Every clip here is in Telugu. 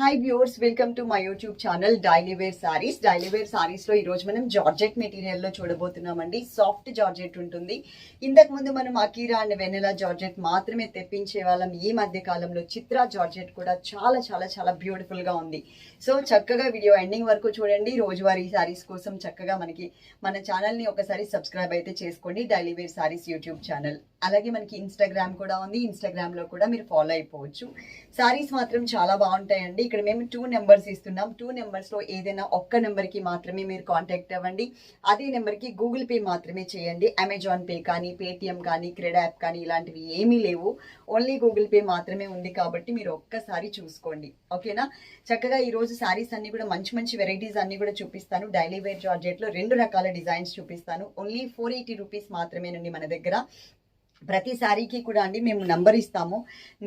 Hi viewers welcome to my YouTube channel daily wear saris daily wear సారీస్లో ఈరోజు ఈ రోజు మనం జార్జెట్ మెటీరియల్లో చూడబోతున్నామండి. సాఫ్ట్ జార్జెట్ ఉంటుంది. ఇంతకు ముందు మనం అకీరా అండ్ వెనెలా జార్జెట్ మాత్రమే తెప్పించే వాళ్ళం. ఈ మధ్య కాలంలో చిత్రా జార్జెట్ కూడా చాలా చాలా చాలా బ్యూటిఫుల్గా ఉంది. సో చక్కగా వీడియో ఎండింగ్ వరకు చూడండి. రోజువారీ సారీస్ కోసం చక్కగా మనకి మన ఛానల్ని ఒకసారి సబ్స్క్రైబ్ అయితే చేసుకోండి. డైలీవేర్ సారీస్ యూట్యూబ్ ఛానల్ అలాగే మనకి ఇన్స్టాగ్రామ్ కూడా ఉంది. ఇన్స్టాగ్రామ్లో కూడా మీరు ఫాలో అయిపోవచ్చు. సారీస్ మాత్రం చాలా బాగుంటాయండి. ఇక్కడ మేము టూ నెంబర్స్ ఇస్తున్నాం. టూ నెంబర్స్లో ఏదైనా ఒక్క నెంబర్కి మాత్రమే మీరు కాంటాక్ట్ అవ్వండి. అదే నెంబర్కి గూగుల్ పే మాత్రమే చేయండి. అమెజాన్ పే కానీ పేటిఎం కానీ క్రెడ్ యాప్ కానీ ఇలాంటివి ఏమీ లేవు. ఓన్లీ గూగుల్ పే మాత్రమే ఉంది కాబట్టి మీరు ఒక్కసారి చూసుకోండి. ఓకేనా? చక్కగా ఈ రోజు సారీస్ అన్ని కూడా మంచి మంచి వెరైటీస్ అన్ని కూడా చూపిస్తాను. డైలీ వేర్ జార్జెట్లో రెండు రకాల డిజైన్స్ చూపిస్తాను. ఓన్లీ ఫోర్ ఎయిటీ రూపీస్ మాత్రమేనండి మన దగ్గర. ప్రతి శారీకి కూడా అండి మేము నంబర్ ఇస్తాము.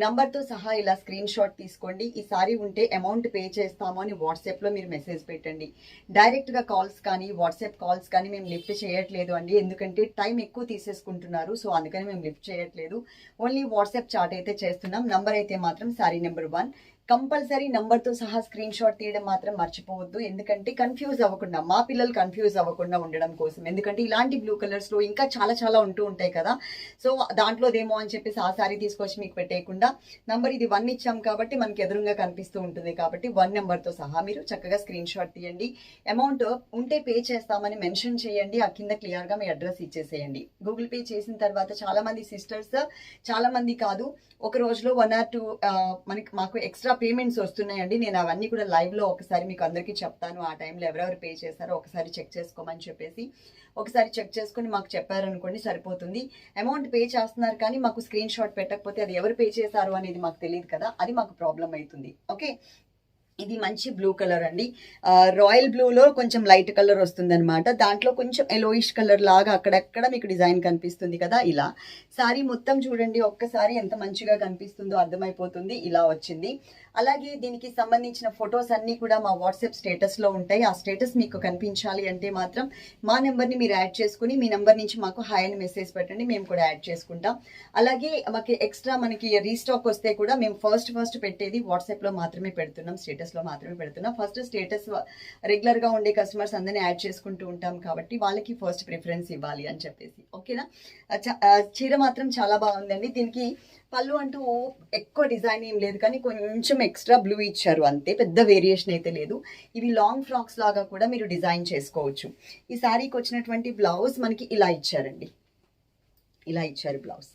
నంబర్తో సహా ఇలా స్క్రీన్ షాట్ తీసుకోండి. ఈ సారీ ఉంటే అమౌంట్ పే చేస్తాము అని వాట్సాప్లో మీరు మెసేజ్ పెట్టండి. డైరెక్ట్గా కాల్స్ కానీ వాట్సాప్ కాల్స్ కానీ మేము లిఫ్ట్ చేయట్లేదు అండి. ఎందుకంటే టైం ఎక్కువ తీసేసుకుంటున్నారు. సో అందుకని మేము లిఫ్ట్ చేయట్లేదు. ఓన్లీ వాట్సాప్ చాట్ అయితే చేస్తున్నాం. నంబర్ అయితే మాత్రం సారీ నెంబర్ వన్ కంపల్సరీ నంబర్తో సహా స్క్రీన్ షాట్ తీయడం మాత్రం మర్చిపోవద్దు. ఎందుకంటే కన్ఫ్యూజ్ అవ్వకుండా మా పిల్లలు కన్ఫ్యూజ్ అవ్వకుండా ఉండడం కోసం. ఎందుకంటే ఇలాంటి బ్లూ కలర్స్లో ఇంకా చాలా చాలా ఉంటూ ఉంటాయి కదా. సో దాంట్లోదేమో అని చెప్పేసి ఆ సారీ తీసుకొచ్చి మీకు పెట్టేయకుండా నంబర్ ఇది వన్ ఇచ్చాం కాబట్టి మనకి ఎదురుగా కనిపిస్తూ ఉంటుంది కాబట్టి వన్ నెంబర్తో సహా మీరు చక్కగా స్క్రీన్ షాట్ తీయండి. అమౌంట్ ఉంటే పే చేస్తామని మెన్షన్ చేయండి. ఆ కింద క్లియర్గా మీ అడ్రస్ ఇచ్చేసేయండి. గూగుల్ పే చేసిన తర్వాత చాలామంది సిస్టర్స్ చాలామంది కాదు. ఒక రోజులో వన్ ఆర్ టూ మనకి మాకు ఎక్స్ట్రా పేమెంట్స్ వస్తున్నాయండి. నేను అవన్నీ కూడా లైవ్లో ఒకసారి మీకు అందరికీ చెప్తాను. ఆ టైంలో ఎవరెవరు పే చేశారో ఒకసారి చెక్ చేసుకోమని చెప్పేసి. ఒకసారి చెక్ చేసుకుని మాకు చెప్పారనుకోండి సరిపోతుంది. అమౌంట్ పే చేస్తున్నారు కానీ మాకు స్క్రీన్ షాట్ పెట్టకపోతే అది ఎవరు పే చేశారు అనేది మాకు తెలియదు కదా. అది మాకు ప్రాబ్లం అవుతుంది. ఓకే ఇది మంచి బ్లూ కలర్ అండి. రాయల్ బ్లూలో కొంచెం లైట్ కలర్ వస్తుంది అనమాట దాంట్లో కొంచెం ఎలోయిష్ కలర్ లాగా అక్కడక్కడ మీకు డిజైన్ కనిపిస్తుంది కదా ఇలా. సారీ మొత్తం చూడండి ఒక్కసారి ఎంత మంచిగా కనిపిస్తుందో అర్థమైపోతుంది ఇలా వచ్చింది. అలాగే దీనికి సంబంధించిన ఫొటోస్ అన్నీ కూడా మా వాట్సాప్ స్టేటస్లో ఉంటాయి. ఆ స్టేటస్ మీకు కనిపించాలి అంటే మాత్రం మా నెంబర్ని మీరు యాడ్ చేసుకుని మీ నెంబర్ నుంచి మాకు హాయ్ అని మెసేజ్ పెట్టండి మేము కూడా యాడ్ చేసుకుంటాం. అలాగే మాకు ఎక్స్ట్రా మనకి రీస్టాక్ వస్తే కూడా మేము ఫస్ట్ ఫస్ట్ పెట్టేది వాట్సాప్లో మాత్రమే పెడుతున్నాం స్టేటస్ స్టేటస్లో మాత్రమే పెడుతున్నా. ఫస్ట్ స్టేటస్ రెగ్యులర్గా ఉండే కస్టమర్స్ అందరినీ యాడ్ చేసుకుంటూ ఉంటాం కాబట్టి వాళ్ళకి ఫస్ట్ ప్రిఫరెన్స్ ఇవ్వాలి అని చెప్పేసి. ఓకేనా చీర మాత్రం చాలా బాగుందండి. దీనికి పళ్ళు అంటూ ఎక్కువ డిజైన్ ఏం లేదు కానీ కొంచెం ఎక్స్ట్రా బ్లూ ఇచ్చారు అంతే. పెద్ద వేరియేషన్ అయితే లేదు. ఇవి లాంగ్ ఫ్రాక్స్ లాగా కూడా మీరు డిజైన్ చేసుకోవచ్చు. ఈ శారీకి వచ్చినటువంటి బ్లౌజ్ మనకి ఇలా ఇచ్చారండి. ఇలా ఇచ్చారు బ్లౌజ్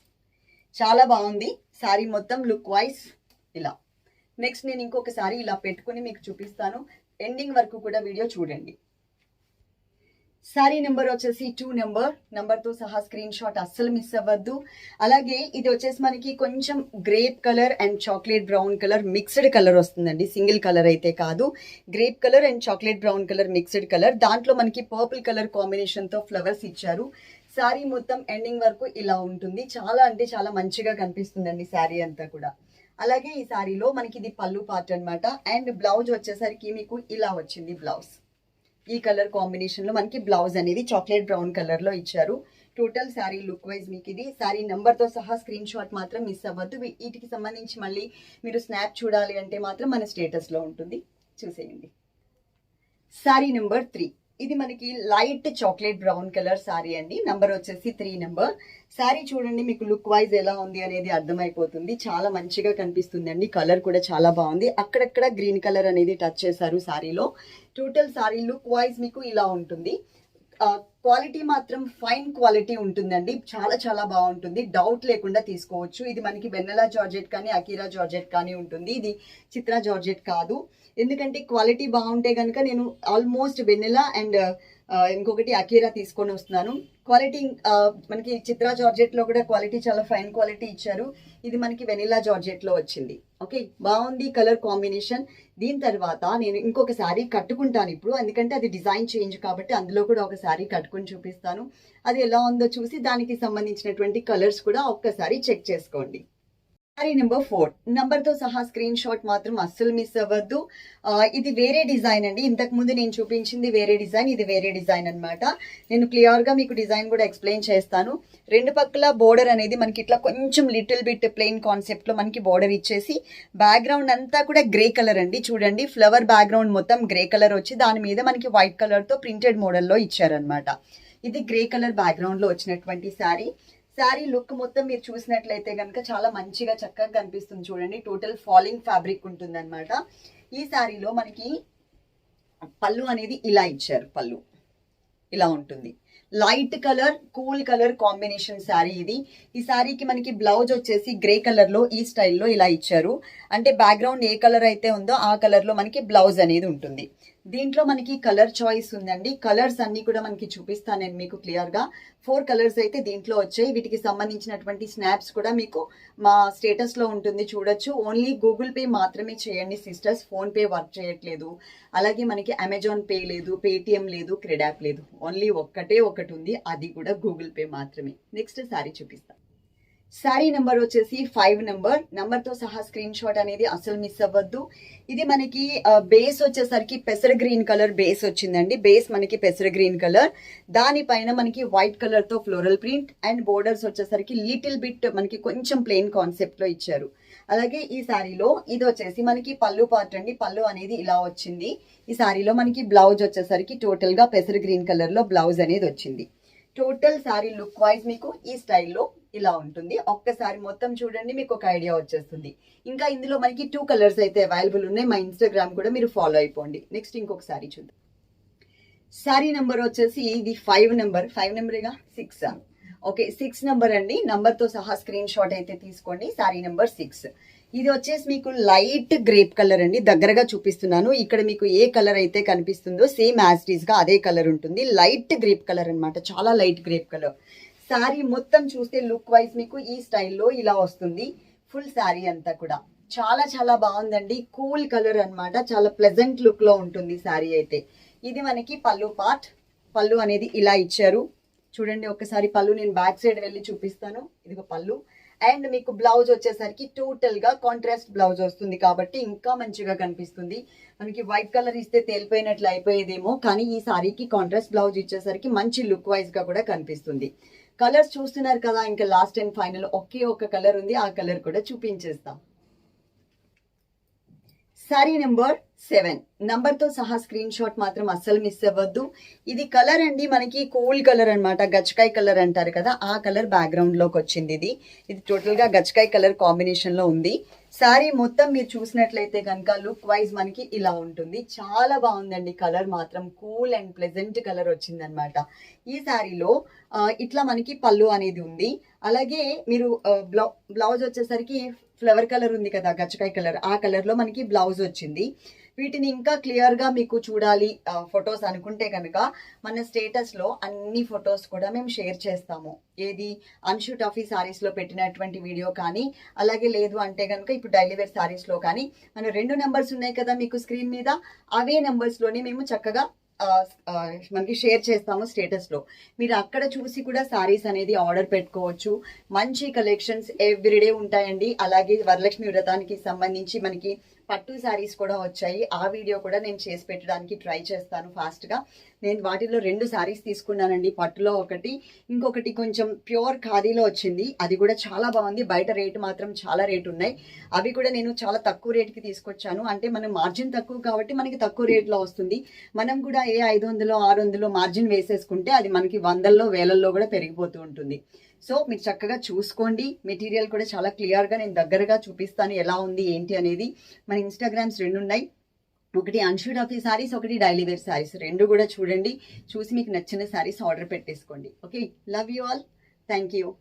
చాలా బాగుంది. శారీ మొత్తం లుక్ వైజ్ ఇలా. నెక్స్ట్ నేను ఇంకొకసారి ఇలా పెట్టుకుని మీకు చూపిస్తాను. ఎండింగ్ వరకు కూడా వీడియో చూడండి. శారీ నెంబర్ వచ్చేసి టూ నెంబర్ నెంబర్తో సహా స్క్రీన్ షాట్ అస్సలు మిస్ అవ్వద్దు. అలాగే ఇది వచ్చేసి మనకి కొంచెం grape colour and chocolate brown colour mixed colour వస్తుందండి. సింగిల్ కలర్ అయితే కాదు. Grape colour and chocolate brown colour mixed colour దాంట్లో మనకి పర్పుల్ కలర్ కాంబినేషన్తో ఫ్లవర్స్ ఇచ్చారు. శారీ మొత్తం ఎండింగ్ వరకు ఇలా ఉంటుంది. చాలా అంటే చాలా మంచిగా కనిపిస్తుందండి శారీ అంతా కూడా. అలాగే ఈ శారీలో మనకి ఇది పళ్ళు పార్ట్ అన్నమాట. అండ్ బ్లౌజ్ వచ్చేసరికి మీకు ఇలా వచ్చింది బ్లౌజ్. ఈ కలర్ కాంబినేషన్లో మనకి బ్లౌజ్ అనేది చాక్లెట్ బ్రౌన్ కలర్లో ఇచ్చారు. టోటల్ శారీ లుక్ వైజ్ మీకు ఇది శారీ నెంబర్తో సహా స్క్రీన్ షాట్ మాత్రం మిస్ అవ్వద్దు. వీటికి సంబంధించి మళ్ళీ మీరు స్నాప్ చూడాలి అంటే మాత్రం మన స్టేటస్లో ఉంటుంది. చూసేయండి. శారీ నెంబర్ త్రీ ఇది మనకి light chocolate brown colour sari అండి. నంబర్ వచ్చేసి త్రీ నెంబర్ సారీ చూడండి మీకు లుక్ వైజ్ ఎలా ఉంది అనేది అర్థమైపోతుంది. చాలా మంచిగా కనిపిస్తుంది అండి కలర్ కూడా చాలా బాగుంది. అక్కడక్కడ గ్రీన్ కలర్ అనేది టచ్ చేశారు శారీలో టోటల్ సారీ లుక్ వైజ్ మీకు ఇలా ఉంటుంది. క్వాలిటీ మాత్రం ఫైన్ క్వాలిటీ ఉంటుందండి. చాలా చాలా బాగుంటుంది. డౌట్ లేకుండా తీసుకోవచ్చు. ఇది మనకి వెన్నెలా జార్జెట్ కానీ అకీరా జార్జెట్ కానీ ఉంటుంది. ఇది చిత్ర జార్జెట్ కాదు. ఎందుకంటే క్వాలిటీ బాగుంటే కనుక నేను ఆల్మోస్ట్ వెన్నెలా అండ్ ఇంకొకటి అకీరా తీసుకొని వస్తున్నాను. క్వాలిటీ మనకి చిత్రా జార్జెట్లో కూడా క్వాలిటీ చాలా ఫైన్ క్వాలిటీ ఇచ్చారు. ఇది మనకి వెనిలా జార్జెట్లో వచ్చింది. ఓకే? బాగుంది కలర్ కాంబినేషన్. దీని తర్వాత నేను ఇంకొక శారీ కట్టుకుంటాను ఇప్పుడు. ఎందుకంటే అది డిజైన్ చేంజ్ కాబట్టి అందులో కూడా ఒక శారీ కట్టుకుని చూపిస్తాను. అది ఎలా ఉందో చూసి దానికి సంబంధించినటువంటి కలర్స్ కూడా ఒక్కసారి చెక్ చేసుకోండి. సారీ నెంబర్ ఫోర్ నంబర్తో సహా స్క్రీన్ షాట్ మాత్రం అస్సలు మిస్ అవ్వద్దు. ఇది వేరే డిజైన్ అండి. ఇంతకు ముందు నేను చూపించింది వేరే డిజైన్ ఇది వేరే డిజైన్ అనమాట నేను క్లియర్గా మీకు డిజైన్ కూడా ఎక్స్ప్లెయిన్ చేస్తాను. రెండు పక్కల బోర్డర్ అనేది మనకి ఇట్లా కొంచెం లిటిల్ బిట్ ప్లెయిన్ కాన్సెప్ట్లో మనకి బోర్డర్ ఇచ్చేసి బ్యాక్గ్రౌండ్ అంతా కూడా గ్రే కలర్ అండి. చూడండి ఫ్లవర్ బ్యాక్గ్రౌండ్ మొత్తం గ్రే కలర్ వచ్చి దాని మీద మనకి వైట్ కలర్తో ప్రింటెడ్ మోడల్లో ఇచ్చారనమాట ఇది గ్రే కలర్ బ్యాక్గ్రౌండ్లో వచ్చినటువంటి శారీ శారీ లుక్ మొత్తం మీరు చూసినట్లయితే కనుక చాలా మంచిగా చక్కగా కనిపిస్తుంది చూడండి. టోటల్ ఫాలింగ్ ఫ్యాబ్రిక్ ఉంటుంది అనమాట ఈ శారీలో మనకి పళ్ళు అనేది ఇలా ఇచ్చారు పళ్ళు. ఇలా ఉంటుంది. Light colour cool colour combination sari ఇది. ఈ శారీకి మనకి బ్లౌజ్ వచ్చేసి గ్రే కలర్లో ఈ స్టైల్లో ఇలా ఇచ్చారు. అంటే బ్యాక్గ్రౌండ్ ఏ కలర్ అయితే ఉందో ఆ కలర్లో మనకి బ్లౌజ్ అనేది ఉంటుంది. దీంట్లో మనకి కలర్ చాయిస్ ఉందండి. కలర్స్ అన్ని కూడా మనకి చూపిస్తాను నేను మీకు క్లియర్గా ఫోర్ కలర్స్ అయితే దీంట్లో వచ్చాయి. వీటికి సంబంధించినటువంటి స్నాప్స్ కూడా మీకు మా స్టేటస్లో ఉంటుంది చూడొచ్చు. ఓన్లీ గూగుల్ పే మాత్రమే చేయండి సిస్టర్స్. ఫోన్ పే వర్క్ చేయట్లేదు. అలాగే మనకి అమెజాన్ పే లేదు పేటిఎం లేదు క్రెడాప్ లేదు. ఓన్లీ ఒక్కటే ఒకటి ఉంది. అది కూడా గూగుల్ పే మాత్రమే. నెక్స్ట్ సారీ చూపిస్తాను శారీ నెంబర్ వచ్చేసి ఫైవ్ నెంబర్ నెంబర్తో సహా స్క్రీన్ షాట్ అనేది అసలు మిస్ అవ్వద్దు. ఇది మనకి బేస్ వచ్చేసరికి పెసర గ్రీన్ కలర్ బేస్ వచ్చిందండి. బేస్ మనకి పెసర గ్రీన్ కలర్ దానిపైన మనకి వైట్ కలర్తో ఫ్లోరల్ ప్రింట్ అండ్ బోర్డర్స్ వచ్చేసరికి లిటిల్ బిట్ మనకి కొంచెం ప్లెయిన్ కాన్సెప్ట్లో ఇచ్చారు. అలాగే ఈ శారీలో ఇది వచ్చేసి మనకి పళ్ళు పార్ట్ అండి. పళ్ళు అనేది ఇలా వచ్చింది. ఈ శారీలో మనకి బ్లౌజ్ వచ్చేసరికి టోటల్గా పెసర గ్రీన్ కలర్లో బ్లౌజ్ అనేది వచ్చింది. టోటల్ శారీ లుక్ వైజ్ మీకు ఈ స్టైల్లో ఇలా ఉంటుంది. ఒక్కసారి మొత్తం చూడండి మీకు ఒక ఐడియా వచ్చేస్తుంది. ఇంకా ఇందులో మనకి టూ కలర్స్ అయితే అవైలబుల్ ఉన్నాయి. మా ఇన్స్టాగ్రామ్ కూడా మీరు ఫాలో అయిపోండి. నెక్స్ట్ ఇంకొక సారీ చూద్దాం. శారీ నెంబర్ వచ్చేసి ఇది ఫైవ్ నెంబర్ ఫైవ్ నెంబర్గా సిక్స్ ఓకే సిక్స్ నెంబర్ అండి. నంబర్తో సహా స్క్రీన్ షాట్ అయితే తీసుకోండి. శారీ నెంబర్ సిక్స్ ఇది వచ్చేసి మీకు లైట్ గ్రేప్ కలర్ అండి. దగ్గరగా చూపిస్తున్నాను. ఇక్కడ మీకు ఏ కలర్ అయితే కనిపిస్తుందో సేమ్ యాజ్గా అదే కలర్ ఉంటుంది. లైట్ గ్రేప్ కలర్ అన్నమాట. చాలా లైట్ గ్రేప్ కలర్. శారీ మొత్తం చూస్తే లుక్ వైజ్ మీకు ఈ స్టైల్లో ఇలా వస్తుంది. ఫుల్ శారీ అంతా కూడా. చాలా చాలా బాగుందండి. కూల్ కలర్ అన్నమాట. చాలా ప్లెజెంట్ లుక్లో ఉంటుంది శారీ అయితే. ఇది మనకి పళ్ళు పార్ట్. పళ్ళు అనేది ఇలా ఇచ్చారు. చూడండి ఒకసారి పళ్ళు నేను బ్యాక్ సైడ్ వెళ్ళి చూపిస్తాను. ఇదిగో పళ్ళు. అండ్ మీకు బ్లౌజ్ వచ్చేసరికి టోటల్గా కాంట్రాస్ట్ బ్లౌజ్ వస్తుంది కాబట్టి ఇంకా మంచిగా కనిపిస్తుంది. మనకి వైట్ కలర్ ఇస్తే తేలిపోయినట్లు అయిపోయేదేమో కానీ ఈ సారీకి కాంట్రాస్ట్ బ్లౌజ్ ఇచ్చేసరికి మంచి లుక్ వైజ్గా కూడా కనిపిస్తుంది. కలర్స్ చూస్తున్నారు కదా ఇంకా లాస్ట్ అండ్ ఫైనల్ ఒకే ఒక కలర్ ఉంది ఆ కలర్ కూడా చూపించేస్తాం. సారీ నెంబర్ సెవెన్ నంబర్తో సహా స్క్రీన్ షాట్ మాత్రం అస్సలు మిస్ అవ్వద్దు. ఇది కలర్ అండి మనకి కూల్ కలర్ అనమాట గచ్చకాయ కలర్ అంటారు కదా ఆ కలర్ బ్యాక్గ్రౌండ్లోకి వచ్చింది ఇది. ఇది టోటల్గా గచ్చకాయ కలర్ కాంబినేషన్లో ఉంది. సారీ మొత్తం మీరు చూసినట్లయితే కనుక లుక్ వైజ్ మనకి ఇలా ఉంటుంది. చాలా బాగుందండి కలర్ మాత్రం. కూల్ అండ్ ప్లెజెంట్ కలర్ వచ్చిందనమాట ఈ శారీలో ఇట్లా మనకి పళ్ళు అనేది ఉంది. అలాగే మీరు బ్లౌ బ్లౌజ్ వచ్చేసరికి ఫ్లవర్ కలర్ ఉంది కదా గచ్చకాయ కలర్ ఆ కలర్లో మనకి బ్లౌజ్ వచ్చింది. వీటిని ఇంకా క్లియర్గా మీకు చూడాలి ఫొటోస్ అనుకుంటే కనుక మన స్టేటస్లో అన్ని ఫొటోస్ కూడా మేము షేర్ చేస్తాము. ఏది అన్షు టఫీ శారీస్లో పెట్టినటువంటి వీడియో కానీ అలాగే లేదు అంటే కనుక ఇప్పుడు డైలీ వేర్ కానీ మన రెండు నెంబర్స్ ఉన్నాయి కదా మీకు స్క్రీన్ మీద అవే నెంబర్స్లోనే మేము చక్కగా మనకి షేర్ చేస్తాము స్టేటస్లో మీరు అక్కడ చూసి కూడా సారీస్ అనేది ఆర్డర్ పెట్టుకోవచ్చు. మంచి కలెక్షన్స్ ఎవ్రీడే ఉంటాయండి. అలాగే వరలక్ష్మి వ్రతానికి సంబంధించి మనకి పట్టు శారీస్ కూడా వచ్చాయి. ఆ వీడియో కూడా నేను చేసి పెట్టడానికి ట్రై చేస్తాను ఫాస్ట్గా నేను వాటిలో రెండు శారీస్ తీసుకున్నానండి. పట్టులో ఒకటి ఇంకొకటి కొంచెం ప్యూర్ ఖాదీలో వచ్చింది. అది కూడా చాలా బాగుంది. బయట రేటు మాత్రం చాలా రేటు ఉన్నాయి. అవి కూడా నేను చాలా తక్కువ రేటుకి తీసుకొచ్చాను. అంటే మనం మార్జిన్ తక్కువ కాబట్టి మనకి తక్కువ రేట్లో వస్తుంది. మనం కూడా ఏ ఐదు వందలు ఆరు వందలు మార్జిన్ వేసేసుకుంటే అది మనకి వందల్లో వేలల్లో కూడా పెరిగిపోతూ ఉంటుంది. సో మీరు చక్కగా చూసుకోండి. మెటీరియల్ కూడా చాలా క్లియర్గా నేను దగ్గరగా చూపిస్తాను ఎలా ఉంది ఏంటి అనేది. మన ఇన్స్టాగ్రామ్స్ రెండు ఉన్నాయి. ఒకటి అన్షూడ్ ఆఫ్ సారీస్ ఒకటి డైలీ వేర్ సారీస్. రెండు కూడా చూడండి. చూసి మీకు నచ్చిన సారీస్ ఆర్డర్ పెట్టేసుకోండి. Okay? Love you all thank you